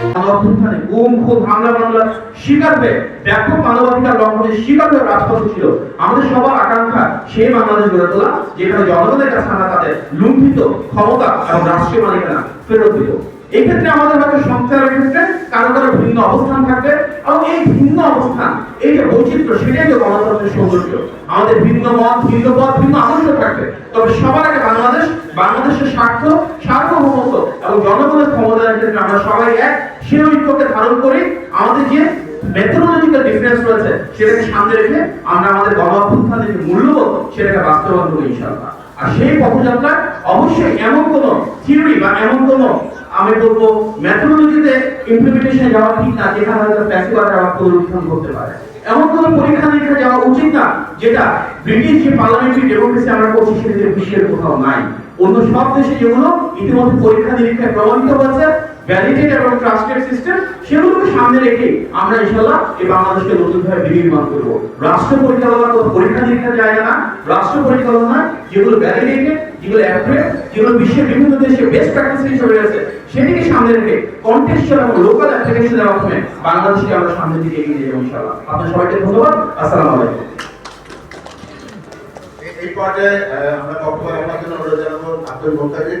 ছিল। আমাদের ভিন্ন এই ভিন্ন অবস্থান, এই বৈচিত্র্য, সেটাই আমাদের ভিন্ন মত, ভিন্ন পথ, ভিন্ন আদর্শ থাকবে। তবে সবার আগে বাংলাদেশ, বাংলাদেশের স্বার্থ, সার্বভৌমত্ব এবং জনগণের ক্ষমতার ক্ষেত্রে আমরা এক সেই ঐক্যকে ধারণ করি মেথোডোলজিক্যাল ডিফারেন্স রয়েছে, সেটাকে সামনে রেখে আমরা আমাদের গণ অভ্যুত্থানের যে মূল্যবোধ, সেটাকে বাস্তবায়ন আর সেই অবশ্যই এমন কোন থিওরি বা এমন কোন আমি বলব ইমপ্লিমেন্টেশন যাওয়া ঠিক না, যেখানে হয়তো প্যাসিভার যাওয়া পুনরুত্থান করতে পারে। এমন কোন পরীক্ষা নিরীক্ষা যাওয়া উচিত না, যেটা ব্রিটিশ যে পার্লামেন্টারি ডেমোক্রেসি আমরা করছি বিশ্বের কোথাও নাই। অন্য সব দেশে যেগুলো ইতিমধ্যে পরীক্ষা নিরীক্ষায় প্রমাণিত হয়েছে ভ্যালিডেট এবং ট্রাস্টেড সিস্টেম সেগুলোকে সামনে রেখে আমরা ইনশাআল্লাহ এই বাংলাদেশকে নতুনভাবে বিনির্মাণ করব। রাষ্ট্র পরিচালনা তো পরীক্ষা নিরীক্ষা জায়গা না। রাষ্ট্র পরিচালনা যেগুলো ভ্যালিডেটেড যেগুলো অ্যাপ্রুভ যেগুলো বিশ্বের বিভিন্ন দেশে বেস্ট প্র্যাকটিস হিসেবে রয়েছে সেটিকে সামনে রেখে কন্টেক্সচুয়াল এবং লোকাল অ্যাপ্লিকেশনের মাধ্যমে বাংলাদেশকে আমরা সামনের দিকে এগিয়ে যাব ইনশাআল্লাহ। আপনার সবাইকে ধন্যবাদ। আসসালামু আলাইকুম। এই- পর্যায়ে আমরা বক্তব্য রাখার জন্য অনুরোধ জানাব আব্দুল মোত্তাকিব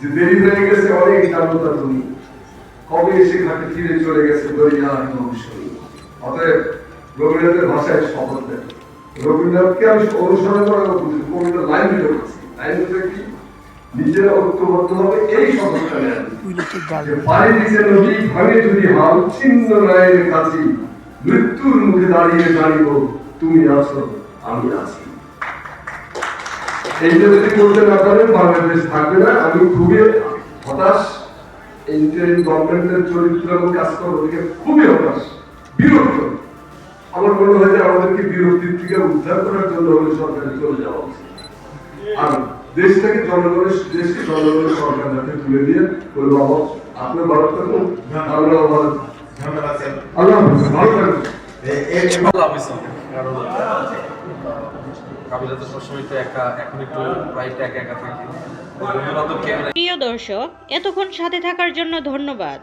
যে দেরি হয়ে গেছে, অনেক জানতা তুমি কবে ঘাটে ফিরে চলে গেছে নৌশরী অতএব ভাষায় শপথ দেন রবীন্দ্রনাথকে আমি অনুসরণ করার বুঝি কবিতা লাইন দিতে পারছি লাইন দিতে কি? ঐক্যবদ্ধ হবে এই পানি নদী, ভাঙে যদি হাল, ছিন্ন রায়ের কাছে মৃত্যুর মুখে দাঁড়িয়ে জানিব, তুমি আছো, আমি আছি। এইটা যদি করতে না পারেন বাংলাদেশ থাকবে না। আমি খুবই হতাশ। ইন্টারিম গভর্নমেন্টের চরিত্র এবং কাজকর্ম থেকে খুবই হতাশ বিরক্ত। আমার মনে হয় যে আমাদেরকে বিরক্তির থেকে উদ্ধার করার জন্য হলে সরকারে চলে যাওয়া উচিত। আর দেশটাকে জনগণের দেশকে জনগণের সরকার যাতে তুলে দিয়ে বলব বাবা আপনার ভালো থাকুন। আমরা ভালো আল্লাহ ভালো থাকুন। কারণ কাবিলা তো সবসময় তো একা, এখন একটু প্রায় একা একা থাকে। প্রিয় দর্শক, এতক্ষণ সাথে থাকার জন্য ধন্যবাদ।